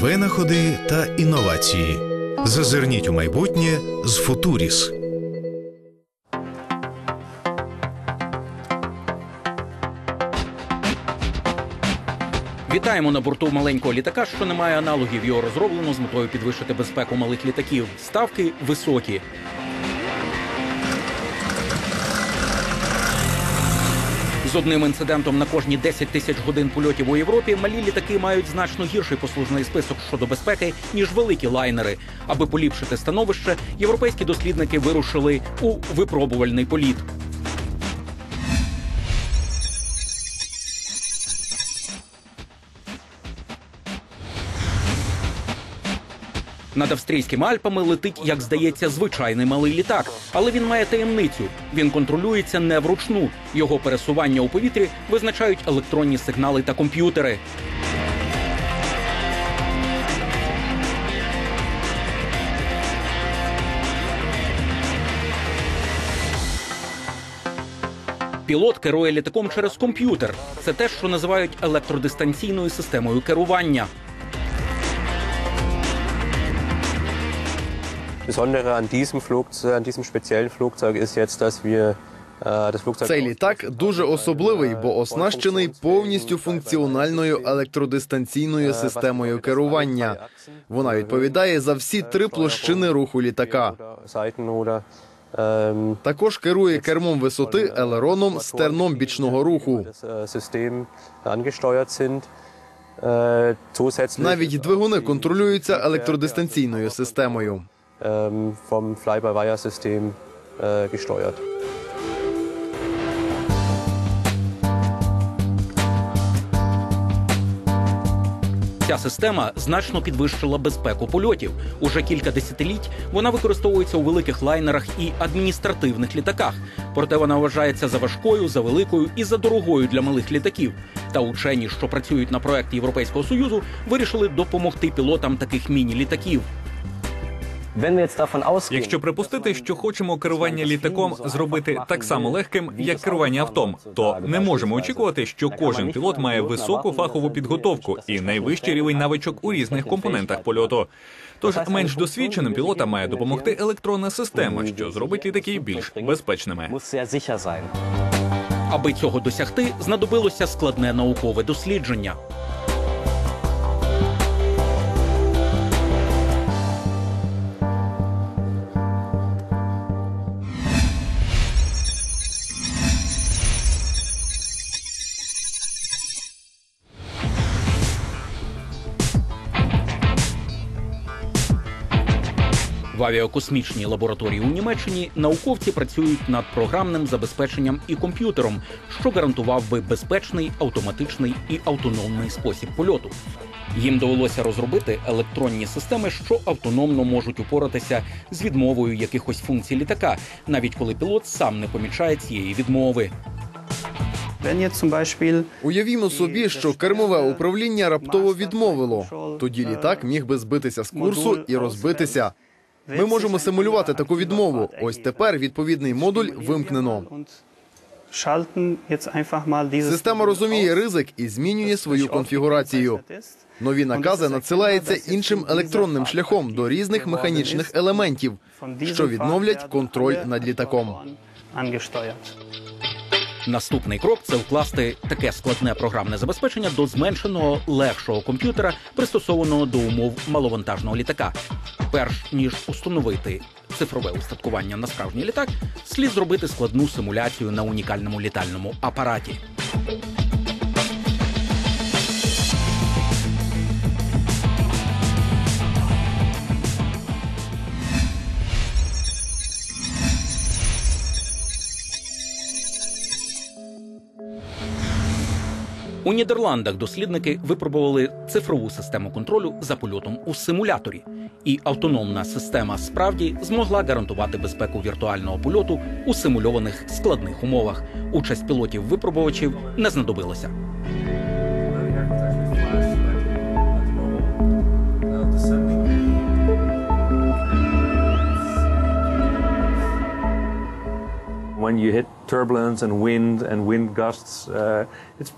Винаходи та інновації. Зазирніть у майбутнє з Футуріс. Вітаємо на борту маленького літака, що не має аналогів. Його розроблено з метою підвищити безпеку малих літаків. Ставки високі. Одним інцидентом на кожні 10 тисяч годин польотів у Європі малі літаки мають значно гірший послужний список щодо безпеки ніж великі лайнери. Аби поліпшити становище, європейські дослідники вирушили у випробувальний політ. Над австрійськими Альпами летить, як здається, звичайний малий літак, але він має таємницю. Він контролюється не вручну. Його пересування у повітрі визначають електронні сигнали та комп'ютери. Пілот керує літаком через комп'ютер. Це те, що називають електродистанційною системою керування. Besondere an diesem Flugzeug, an diesem speziellen Flugzeug ist jetzt, dass wir äh, Цей літак дуже особливий, бо оснащений повністю функціональною електродистанційною системою керування. Вона відповідає за всі три площини руху літака. Ähm, Також керує кермом висоти, елероном, стерном бічного руху. äh. Äh, Навіть двигуни контролюються електродистанційною системою. Ähm, vom Fly-by-Wire-System äh, gesteuert. Ця система значно підвищила безпеку польотів. Уже кілька десятиліть вона використовується у великих лайнерах і адміністративних літаках. Проте вона вважається за важкою, за великою і за дорогою для малих літаків. Та учені, що працюють на проекті Європейського союзу, вирішили допомогти пілотам таких міні-літаків. Якщо припустити, що хочемо керування літаком зробити так само легким, як керування автом, то не можемо очікувати, що кожен пілот має високу фахову підготовку і найвищий рівень навичок у різних компонентах польоту. Тож менш досвідченим пілотам має допомогти електронна система, що зробить літаки більш безпечними. Аби цього досягти, знадобилося складне наукове дослідження. Авіакосмічній лабораторії у Німеччині науковці працюють над програмним забезпеченням і комп'ютером, що гарантував би безпечний, автоматичний і автономний спосіб польоту. Їм довелося розробити електронні системи, що автономно можуть упоратися з відмовою якихось функцій літака, навіть коли пілот сам не помічає цієї відмови. Уявімо собі, що кермове управління раптово відмовило. Тоді літак міг би збитися з курсу і розбитися. Ми можемо симулювати таку відмову. Ось тепер відповідний модуль вимкнено. Система розуміє ризик і змінює свою конфігурацію. Нові накази надсилаються іншим електронним шляхом до різних механічних елементів, що відновлять контроль над літаком. Наступний крок це вкласти таке складне програмне забезпечення до зменшеного легшого комп'ютера, пристосованого до умов маловантажного літака. Перш ніж установити цифрове устаткування на справжній літак, слід зробити складну симуляцію на унікальному літальному апараті. У Нідерландах дослідники випробували цифрову систему контролю за польотом у симуляторі, і автономна система справді змогла гарантувати безпеку віртуального польоту у симульованих складних умовах. Участь пілотів-випробувачів не знадобилася. When you hit turbulence and wind and wind gusts, uh, it's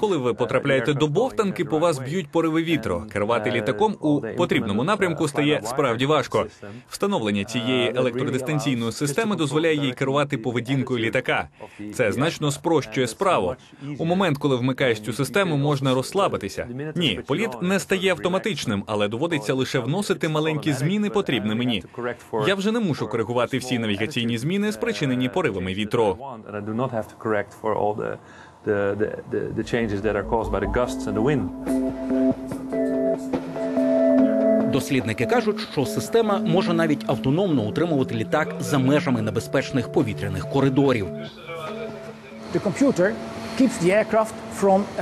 Коли ви потрапляєте до бовтанки, по вас б'ють пориви вітру. Керувати літаком у потрібному напрямку стає справді важко. Встановлення цієї електродистанційної системи дозволяє їй керувати поведінкою літака. Це значно спрощує справу. У момент, коли вмикаєш цю систему, можна розслабитися. Ні, політ не стає автоматичним, але доводиться лише вносити маленькі зміни, потрібні мені. Я вже не мушу коригувати всі навігаційні зміни, спричинені поривами вітру. The, the, the, changes that are caused by the gusts and the wind. Дослідники кажуть, що система може навіть автономно утримувати літак за межами небезпечних повітряних коридорів. The computer keeps the aircraft uh,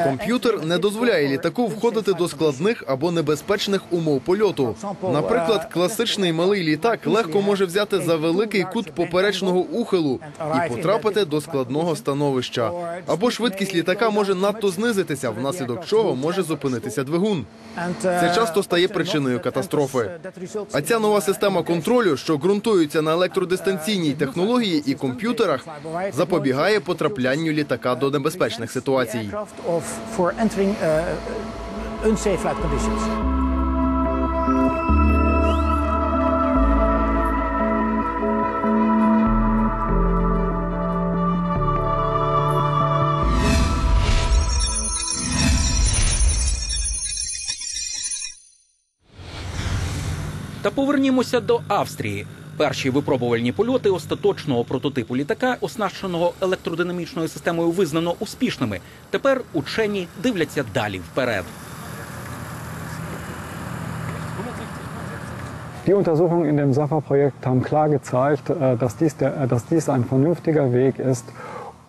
Комп'ютер не дозволяє літаку входити до складних або небезпечних умов польоту. Наприклад, класичний малий літак легко може взяти за великий кут поперечного ухилу і потрапити до складного становища. Або швидкість літака може надто знизитися, внаслідок чого може зупинитися двигун. Це часто стає причиною катастрофи. А ця нова система контролю, що ґрунтується на електродистанційній технології і комп'ютерах, запобігає потраплянню літака до небезпечних ситуацій. aircraft of for entering uh, unsafe flight conditions. Та повернімося до Австрії. Перші випробувальні польоти остаточного прототипу літака, оснащеного електродинамічною системою, визнано успішними. Тепер учені дивляться далі вперед. Die Untersuchungen in dem SAFA-Projekt haben klar gezeigt, äh, dass dies, der, äh, dass dies ein vernünftiger Weg ist.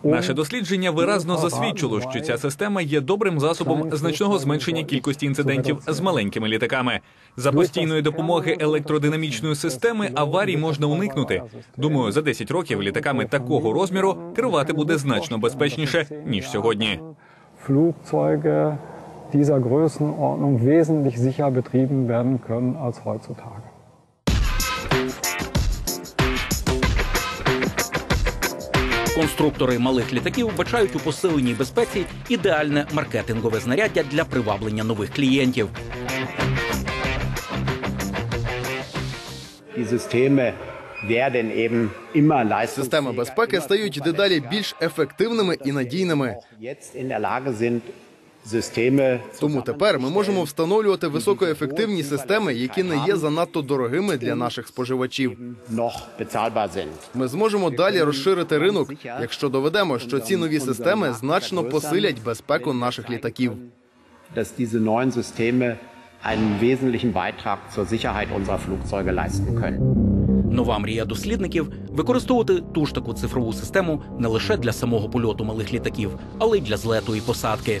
Наше дослідження виразно засвідчило, що ця система є добрим засобом значного зменшення кількості інцидентів з маленькими літаками. За постійної допомоги електродинамічної системи аварій можна уникнути. Думаю, за 10 років літаками такого розміру керувати буде значно безпечніше ніж сьогодні. Flugzeuge dieser Größenordnung wesentlich sicher betrieben werden können als heutzutage. Конструктори малих літаків вбачають у посиленій безпеці ідеальне маркетингове знаряддя для приваблення нових клієнтів. Die Systeme. Системи безпеки стають дедалі більш ефективними і надійними. Тому тепер ми можемо встановлювати високоефективні системи, які не є занадто дорогими для наших споживачів. Ми зможемо далі розширити ринок, якщо доведемо, що ці нові системи значно посилять безпеку наших літаків. Dass diese neuen Systeme einen wesentlichen Beitrag zur Sicherheit unserer Flugzeuge leisten können. Нова мрія дослідників використовувати ту ж таку цифрову систему не лише для самого польоту малих літаків, але й для злету і посадки.